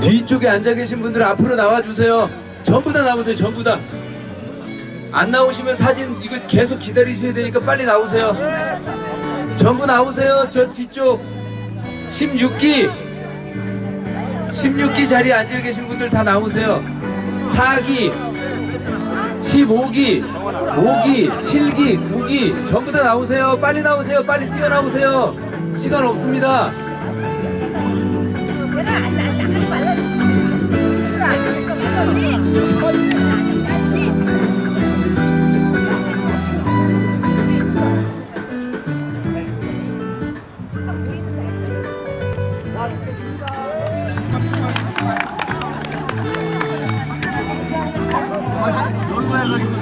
뒤쪽에 앉아 계신 분들 앞으로 나와 주세요. 전부 다 나오세요. 전부 다. 안 나오시면 사진 이거 계속 기다리셔야 되니까 빨리 나오세요. 전부 나오세요. 저 뒤쪽 16기 16기 자리에 앉아 계신 분들 다 나오세요. 4기 15기 5기 7기 9기 전부 다 나오세요. 빨리 나오세요. 빨리 뛰어나오세요. 시간 없습니다.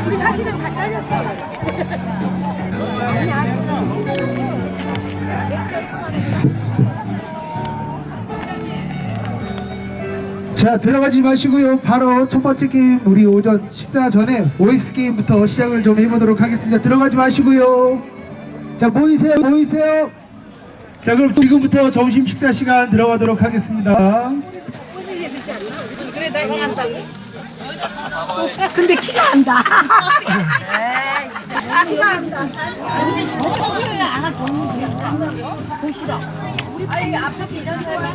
우리 사실은 다 잘렸어. 자 들어가지 마시고요. 바로 첫 번째 게임 우리 오전 식사 전에 OX 게임부터 시작을 좀 해보도록 하겠습니다. 들어가지 마시고요. 자 모이세요 모이세요. 자 그럼 지금부터 점심 식사 시간 들어가도록 하겠습니다. 근데 키가 안다. 키가 안다. 아니 아파트 이런 사람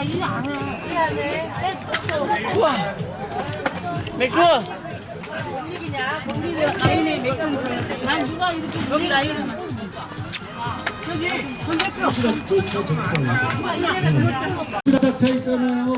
나 이거 안 해. 미안해. 맥주. 분위기냐? 분위기 라인에 맥주 줘야지. 난 누가 이렇게 여기 라인은 저기 전대표. 차 있잖아요